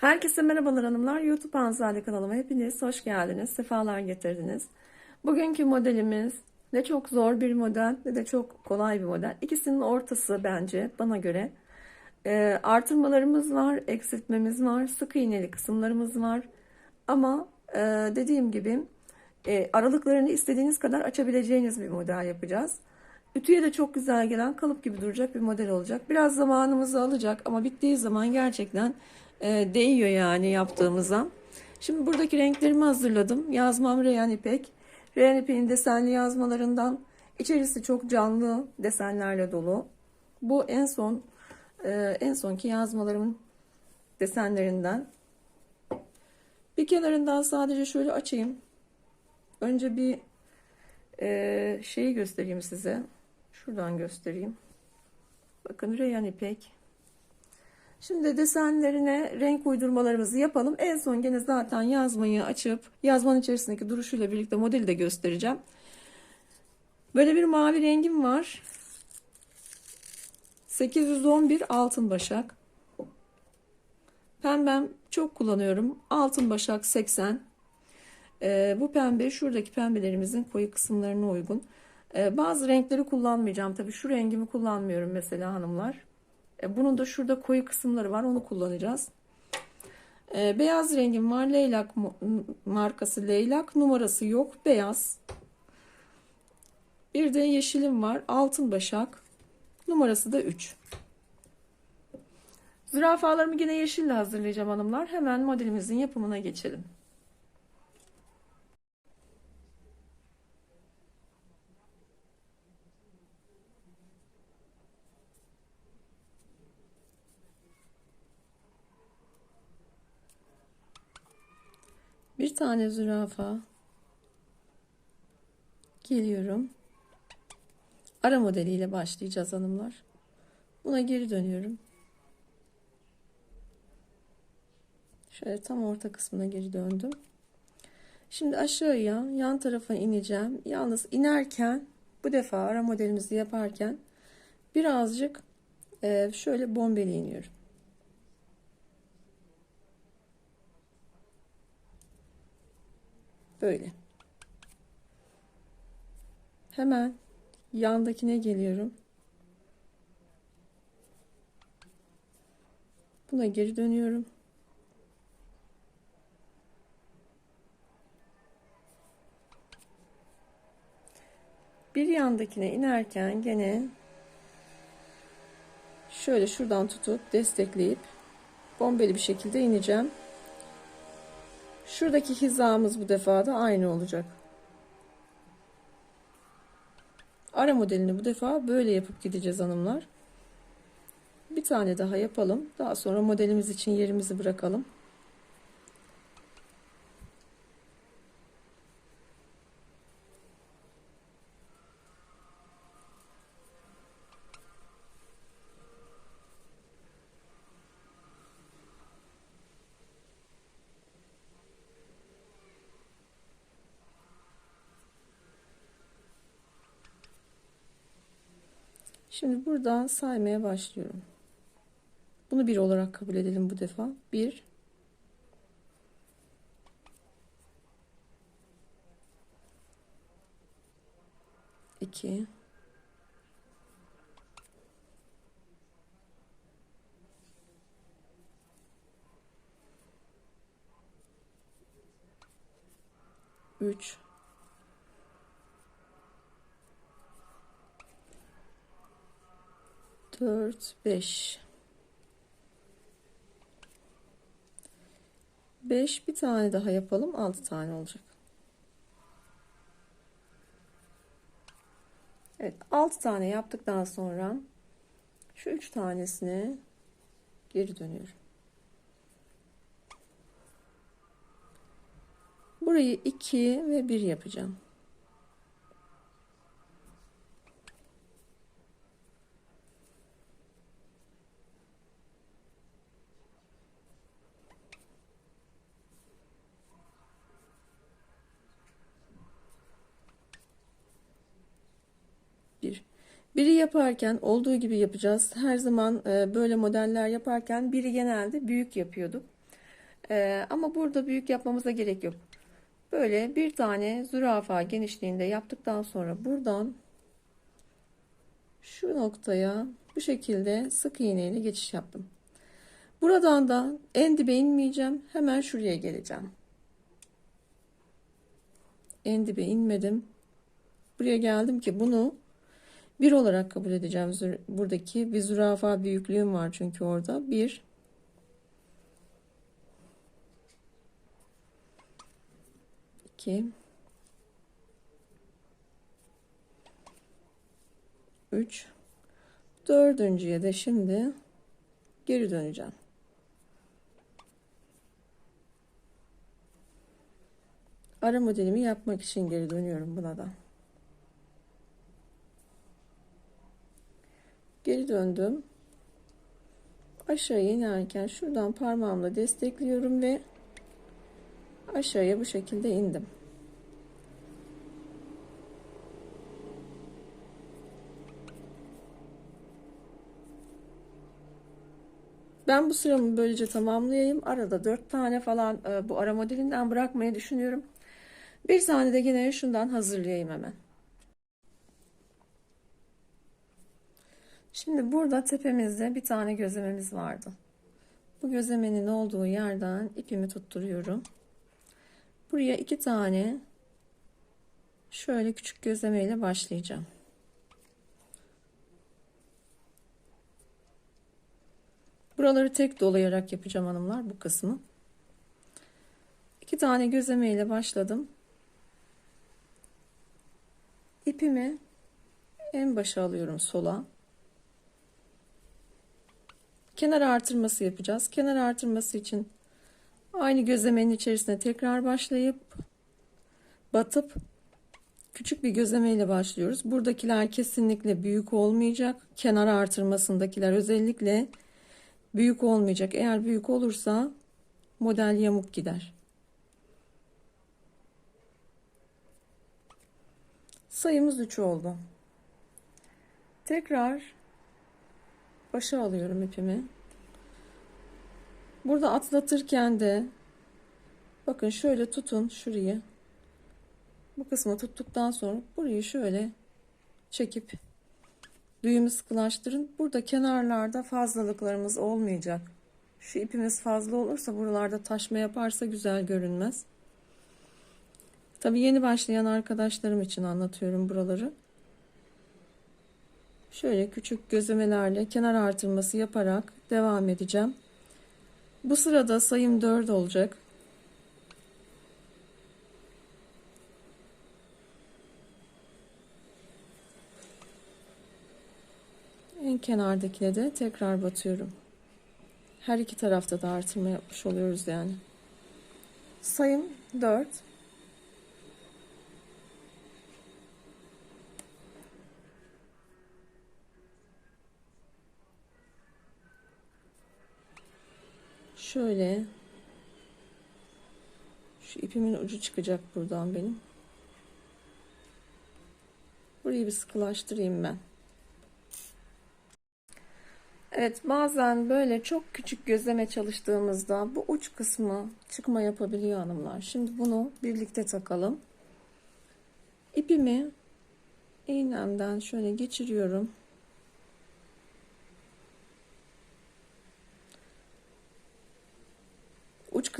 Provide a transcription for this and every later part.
Herkese merhabalar hanımlar. YouTube Hanzade kanalıma hepiniz hoş geldiniz. Sefalar getirdiniz. Bugünkü modelimiz ne çok zor bir model ne de çok kolay bir model. İkisinin ortası bence bana göre. Ee, artırmalarımız var, eksiltmemiz var, sık iğneli kısımlarımız var. Ama e, dediğim gibi e, aralıklarını istediğiniz kadar açabileceğiniz bir model yapacağız. Ütüye de çok güzel gelen kalıp gibi duracak bir model olacak. Biraz zamanımızı alacak ama bittiği zaman gerçekten e, değiyor yani yaptığımıza. Şimdi buradaki renklerimi hazırladım. Yazmam Reyhan İpek. Reyhan İpek'in desenli yazmalarından. İçerisi çok canlı desenlerle dolu. Bu en son e, en sonki yazmalarımın desenlerinden. Bir kenarından sadece şöyle açayım. Önce bir e, şeyi göstereyim size. Şuradan göstereyim. Bakın Reyhan İpek. Şimdi desenlerine renk uydurmalarımızı yapalım. En son gene zaten yazmayı açıp yazmanın içerisindeki duruşuyla birlikte modeli de göstereceğim. Böyle bir mavi rengim var. 811 altın başak. Pembem çok kullanıyorum. Altın başak 80. Ee, bu pembe şuradaki pembelerimizin koyu kısımlarına uygun. Ee, bazı renkleri kullanmayacağım. Tabii şu rengimi kullanmıyorum mesela hanımlar. Ee, bunun da şurada koyu kısımları var. Onu kullanacağız. Ee, beyaz rengim var. Leylak markası leylak. Numarası yok. Beyaz. Bir de yeşilim var. Altın başak. Numarası da 3. Zürafalarımı yine yeşille hazırlayacağım hanımlar. Hemen modelimizin yapımına geçelim. Bir tane zürafa geliyorum. Ara modeliyle başlayacağız hanımlar. Buna geri dönüyorum. Şöyle tam orta kısmına geri döndüm. Şimdi aşağıya yan tarafa ineceğim. Yalnız inerken bu defa ara modelimizi yaparken birazcık e, şöyle bombeli iniyorum. Böyle. Hemen yandakine geliyorum. Buna geri dönüyorum. Bir yandakine inerken gene şöyle şuradan tutup destekleyip bombeli bir şekilde ineceğim. Şuradaki hizamız bu defa da aynı olacak. Ara modelini bu defa böyle yapıp gideceğiz hanımlar. Bir tane daha yapalım. Daha sonra modelimiz için yerimizi bırakalım. Şimdi buradan saymaya başlıyorum. Bunu bir olarak kabul edelim bu defa. Bir. İki. Üç. 4 5 5 bir tane daha yapalım 6 tane olacak. Evet 6 tane yaptıktan sonra şu 3 tanesine geri dönüyorum. Burayı 2 ve 1 yapacağım bir. Biri yaparken olduğu gibi yapacağız. Her zaman e, böyle modeller yaparken biri genelde büyük yapıyorduk. Ee, ama burada büyük yapmamıza gerek yok. Böyle bir tane zürafa genişliğinde yaptıktan sonra buradan şu noktaya bu şekilde sık iğne ile geçiş yaptım. Buradan da en dibe inmeyeceğim. Hemen şuraya geleceğim. En dibe inmedim. Buraya geldim ki bunu bir olarak kabul edeceğim. Buradaki bir zürafa büyüklüğüm var çünkü orada. Bir. iki, Üç. Dördüncüye de şimdi geri döneceğim. Ara modelimi yapmak için geri dönüyorum buna da. Geri döndüm. Aşağıya inerken şuradan parmağımla destekliyorum ve aşağıya bu şekilde indim. Ben bu sıramı böylece tamamlayayım. Arada 4 tane falan e, bu ara modelinden bırakmayı düşünüyorum. Bir tane de yine şundan hazırlayayım hemen. Şimdi burada tepemizde bir tane gözlememiz vardı. Bu gözlemenin olduğu yerden ipimi tutturuyorum. Buraya iki tane şöyle küçük gözleme ile başlayacağım. Buraları tek dolayarak yapacağım hanımlar bu kısmı. İki tane gözleme ile başladım. İpimi en başa alıyorum sola. Kenar artırması yapacağız. Kenar artırması için aynı gözlemenin içerisine tekrar başlayıp batıp küçük bir gözleme ile başlıyoruz. Buradakiler kesinlikle büyük olmayacak. Kenar artırmasındakiler özellikle büyük olmayacak. Eğer büyük olursa model yamuk gider. Sayımız 3 oldu. Tekrar başa alıyorum ipimi. Burada atlatırken de bakın şöyle tutun şurayı. Bu kısmı tuttuktan sonra burayı şöyle çekip düğümü sıkılaştırın. Burada kenarlarda fazlalıklarımız olmayacak. Şu ipimiz fazla olursa buralarda taşma yaparsa güzel görünmez. Tabi yeni başlayan arkadaşlarım için anlatıyorum buraları. Şöyle küçük gözlemelerle kenar artırması yaparak devam edeceğim. Bu sırada sayım 4 olacak. En kenardakine de tekrar batıyorum. Her iki tarafta da artırma yapmış oluyoruz yani. Sayım 4. Şöyle şu ipimin ucu çıkacak buradan benim. Burayı bir sıkılaştırayım ben. Evet bazen böyle çok küçük gözleme çalıştığımızda bu uç kısmı çıkma yapabiliyor hanımlar. Şimdi bunu birlikte takalım. İpimi iğnemden şöyle geçiriyorum.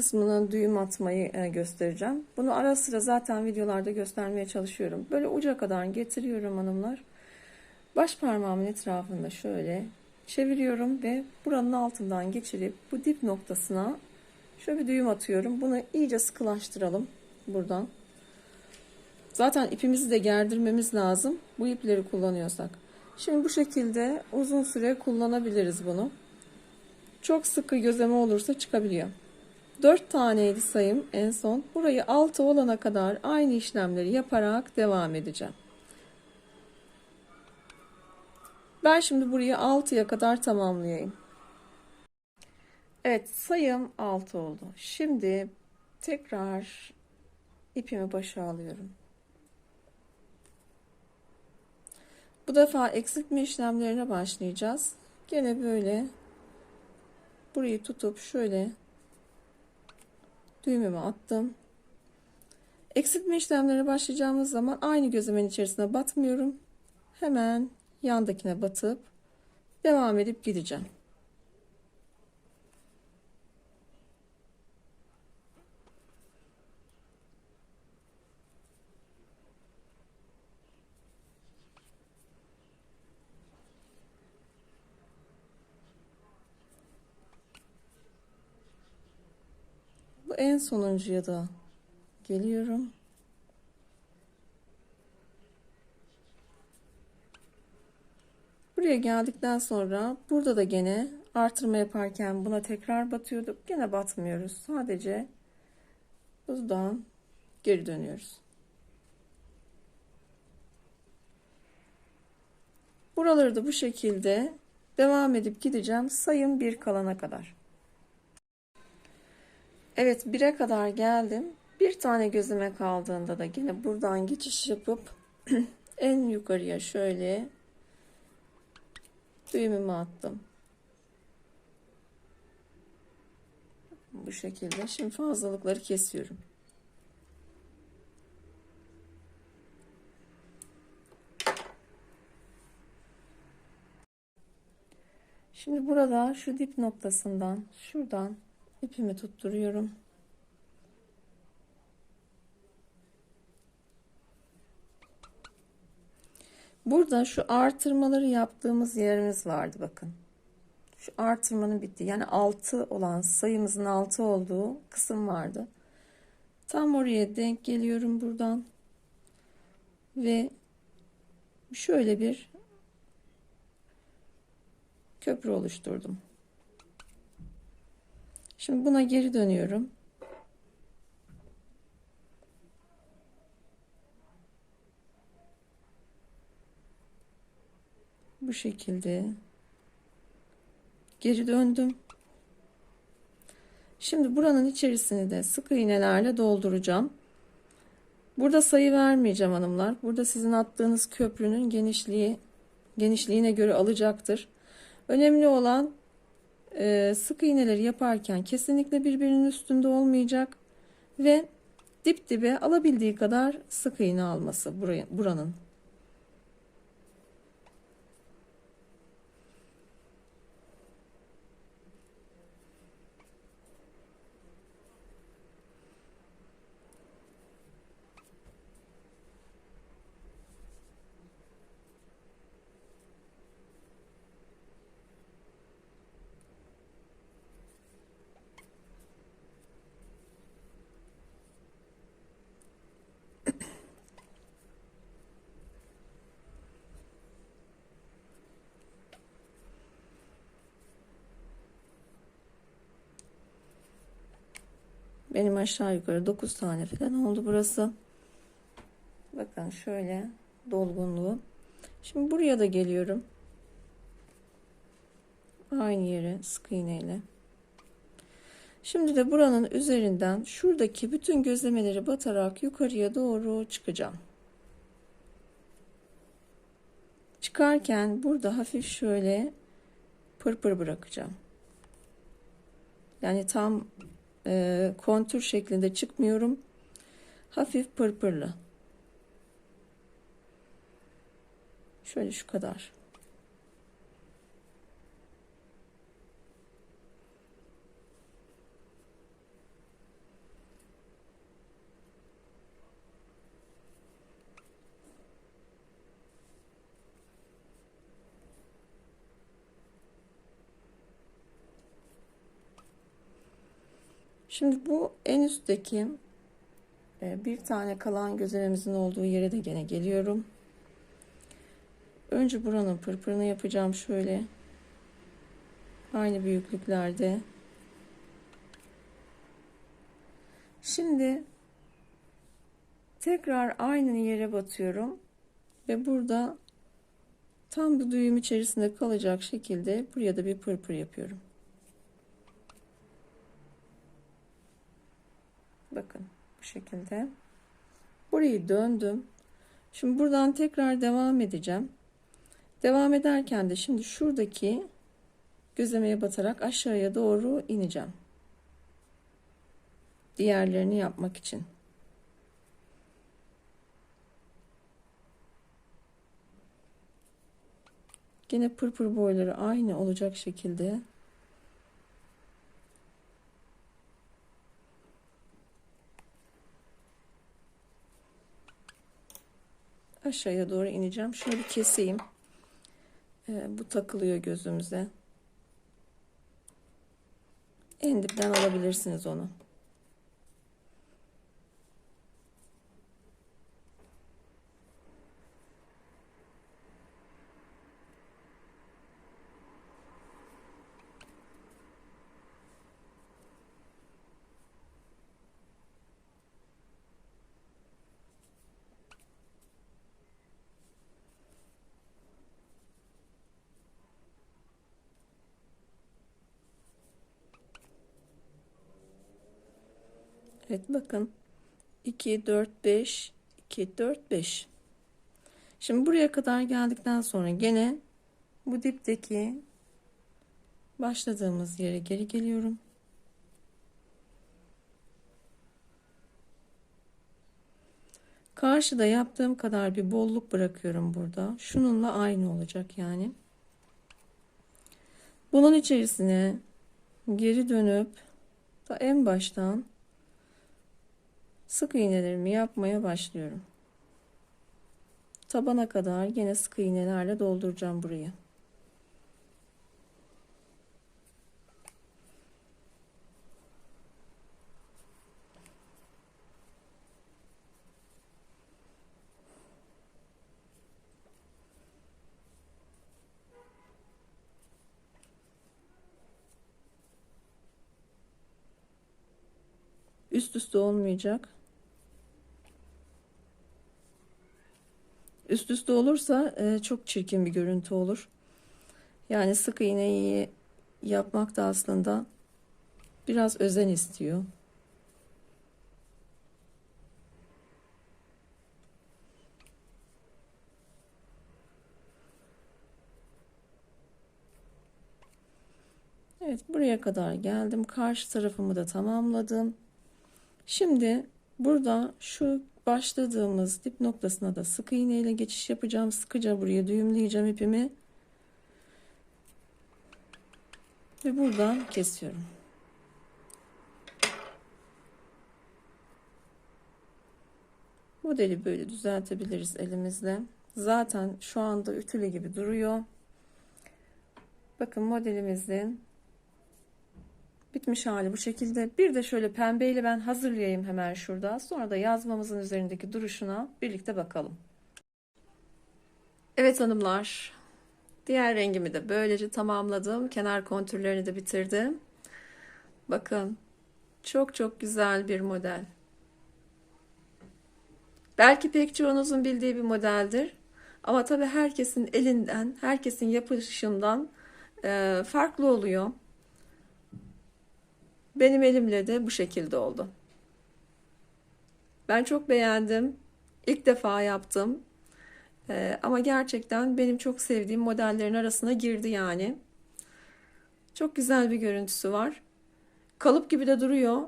Uç kısmına düğüm atmayı e, göstereceğim. Bunu ara sıra zaten videolarda göstermeye çalışıyorum. Böyle uca kadar getiriyorum hanımlar. Baş parmağımın etrafında şöyle çeviriyorum ve buranın altından geçirip bu dip noktasına şöyle bir düğüm atıyorum. Bunu iyice sıkılaştıralım buradan. Zaten ipimizi de gerdirmemiz lazım. Bu ipleri kullanıyorsak. Şimdi bu şekilde uzun süre kullanabiliriz bunu. Çok sıkı gözleme olursa çıkabiliyor. 4 taneydi sayım en son. Burayı 6 olana kadar aynı işlemleri yaparak devam edeceğim. Ben şimdi burayı 6'ya kadar tamamlayayım. Evet sayım 6 oldu. Şimdi tekrar ipimi başa alıyorum. Bu defa eksiltme işlemlerine başlayacağız. Gene böyle burayı tutup şöyle düğümümü attım. Eksiltme işlemlerine başlayacağımız zaman aynı gözlemenin içerisine batmıyorum. Hemen yandakine batıp devam edip gideceğim. En sonuncuya da geliyorum. Buraya geldikten sonra burada da gene artırma yaparken buna tekrar batıyorduk. Gene batmıyoruz. Sadece buradan geri dönüyoruz. Buraları da bu şekilde devam edip gideceğim. Sayım bir kalana kadar. Evet 1'e kadar geldim. Bir tane gözüme kaldığında da yine buradan geçiş yapıp en yukarıya şöyle düğümümü attım. Bu şekilde. Şimdi fazlalıkları kesiyorum. Şimdi burada şu dip noktasından şuradan ipimi tutturuyorum. Burada şu artırmaları yaptığımız yerimiz vardı bakın. Şu artırmanın bitti. Yani 6 olan sayımızın 6 olduğu kısım vardı. Tam oraya denk geliyorum buradan. Ve şöyle bir köprü oluşturdum. Şimdi buna geri dönüyorum. Bu şekilde geri döndüm. Şimdi buranın içerisini de sık iğnelerle dolduracağım. Burada sayı vermeyeceğim hanımlar. Burada sizin attığınız köprünün genişliği genişliğine göre alacaktır. Önemli olan e, sık iğneleri yaparken kesinlikle birbirinin üstünde olmayacak ve dip dibe alabildiği kadar sık iğne alması buranın. Benim aşağı yukarı 9 tane falan oldu burası. Bakın şöyle dolgunluğu. Şimdi buraya da geliyorum. Aynı yere sık iğneyle. Şimdi de buranın üzerinden şuradaki bütün gözlemeleri batarak yukarıya doğru çıkacağım. Çıkarken burada hafif şöyle pırpır bırakacağım. Yani tam e, kontür şeklinde çıkmıyorum. Hafif pırpırlı. Şöyle şu kadar. Şimdi bu en üstteki e, bir tane kalan gözlememizin olduğu yere de gene geliyorum. Önce buranın pırpırını yapacağım şöyle. Aynı büyüklüklerde. Şimdi tekrar aynı yere batıyorum ve burada tam bu düğüm içerisinde kalacak şekilde buraya da bir pırpır yapıyorum. Bakın bu şekilde. Burayı döndüm. Şimdi buradan tekrar devam edeceğim. Devam ederken de şimdi şuradaki gözlemeye batarak aşağıya doğru ineceğim. diğerlerini yapmak için. Yine pırpır boyları aynı olacak şekilde aşağıya doğru ineceğim. Şunu bir keseyim. Ee, bu takılıyor gözümüze. En dipten alabilirsiniz onu. Evet bakın 2 4 5 2 4 5 Şimdi buraya kadar geldikten sonra gene bu dipteki başladığımız yere geri geliyorum. Karşıda yaptığım kadar bir bolluk bırakıyorum burada. Şununla aynı olacak yani. Bunun içerisine geri dönüp da en baştan sık iğnelerimi yapmaya başlıyorum. Tabana kadar yine sık iğnelerle dolduracağım burayı. Üst üste olmayacak. Üst üste olursa e, çok çirkin bir görüntü olur. Yani sık iğneyi yapmak da aslında biraz özen istiyor. Evet buraya kadar geldim. Karşı tarafımı da tamamladım. Şimdi burada şu başladığımız dip noktasına da sık iğne ile geçiş yapacağım. Sıkıca buraya düğümleyeceğim ipimi. Ve buradan kesiyorum. Modeli böyle düzeltebiliriz elimizle. Zaten şu anda ütülü gibi duruyor. Bakın modelimizin Bitmiş hali bu şekilde. Bir de şöyle pembeyle ben hazırlayayım hemen şurada. Sonra da yazmamızın üzerindeki duruşuna birlikte bakalım. Evet hanımlar. Diğer rengimi de böylece tamamladım. Kenar kontürlerini de bitirdim. Bakın. Çok çok güzel bir model. Belki pek çoğunuzun bildiği bir modeldir. Ama tabii herkesin elinden, herkesin yapışından e, farklı oluyor. Benim elimle de bu şekilde oldu. Ben çok beğendim. İlk defa yaptım. Ee, ama gerçekten benim çok sevdiğim modellerin arasına girdi yani. Çok güzel bir görüntüsü var. Kalıp gibi de duruyor.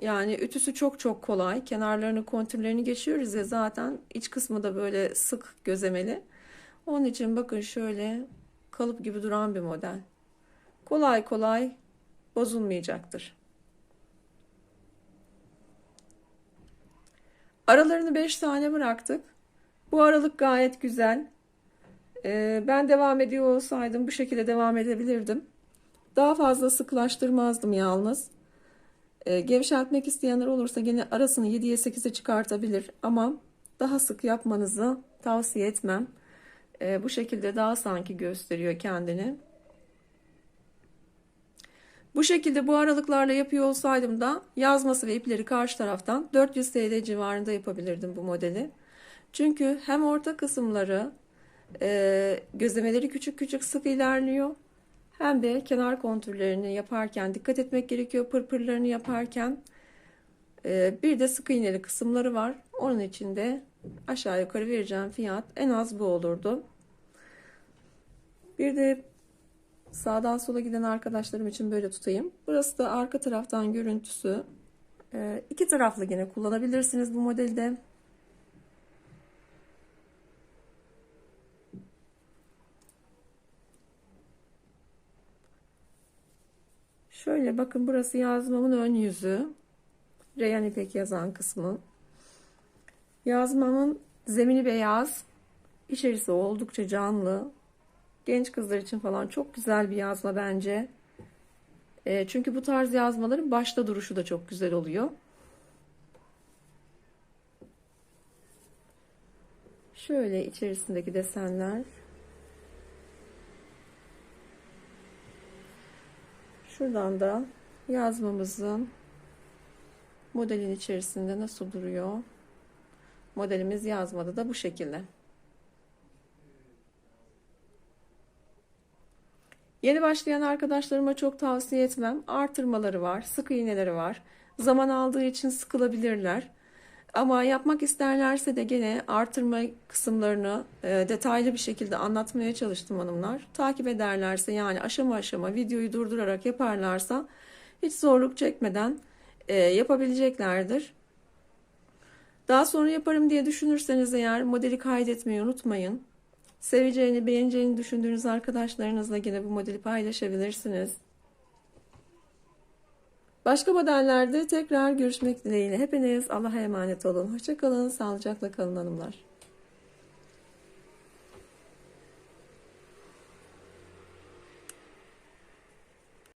Yani ütüsü çok çok kolay. Kenarlarını, kontürlerini geçiyoruz ya zaten iç kısmı da böyle sık gözemeli. Onun için bakın şöyle kalıp gibi duran bir model. Kolay kolay bozulmayacaktır. Aralarını 5 tane bıraktık. Bu aralık gayet güzel. Ee, ben devam ediyor olsaydım bu şekilde devam edebilirdim. Daha fazla sıklaştırmazdım yalnız. Ee, gevşetmek isteyenler olursa yine arasını 7'ye 8'e çıkartabilir. Ama daha sık yapmanızı tavsiye etmem. Ee, bu şekilde daha sanki gösteriyor kendini. Bu şekilde bu aralıklarla yapıyor olsaydım da yazması ve ipleri karşı taraftan 400 TL civarında yapabilirdim bu modeli. Çünkü hem orta kısımları e, gözlemeleri küçük küçük sık ilerliyor. Hem de kenar kontürlerini yaparken dikkat etmek gerekiyor pırpırlarını yaparken. E, bir de sık iğneli kısımları var. Onun için de aşağı yukarı vereceğim fiyat en az bu olurdu. Bir de Sağdan sola giden arkadaşlarım için böyle tutayım. Burası da arka taraftan görüntüsü. Ee, iki taraflı yine kullanabilirsiniz bu modelde. Şöyle bakın burası yazmamın ön yüzü. Reyhan ipek yazan kısmı. Yazmamın zemini beyaz. İçerisi oldukça canlı. Genç kızlar için falan çok güzel bir yazma bence. E, çünkü bu tarz yazmaların başta duruşu da çok güzel oluyor. Şöyle içerisindeki desenler. Şuradan da yazmamızın modelin içerisinde nasıl duruyor? Modelimiz yazmada da bu şekilde. Yeni başlayan arkadaşlarıma çok tavsiye etmem. Artırmaları var, sık iğneleri var. Zaman aldığı için sıkılabilirler. Ama yapmak isterlerse de gene artırma kısımlarını e, detaylı bir şekilde anlatmaya çalıştım hanımlar. Takip ederlerse yani aşama aşama videoyu durdurarak yaparlarsa hiç zorluk çekmeden e, yapabileceklerdir. Daha sonra yaparım diye düşünürseniz eğer modeli kaydetmeyi unutmayın. Seveceğini, beğeneceğini düşündüğünüz arkadaşlarınızla yine bu modeli paylaşabilirsiniz. Başka modellerde tekrar görüşmek dileğiyle. Hepiniz Allah'a emanet olun. Hoşçakalın, sağlıcakla kalın hanımlar.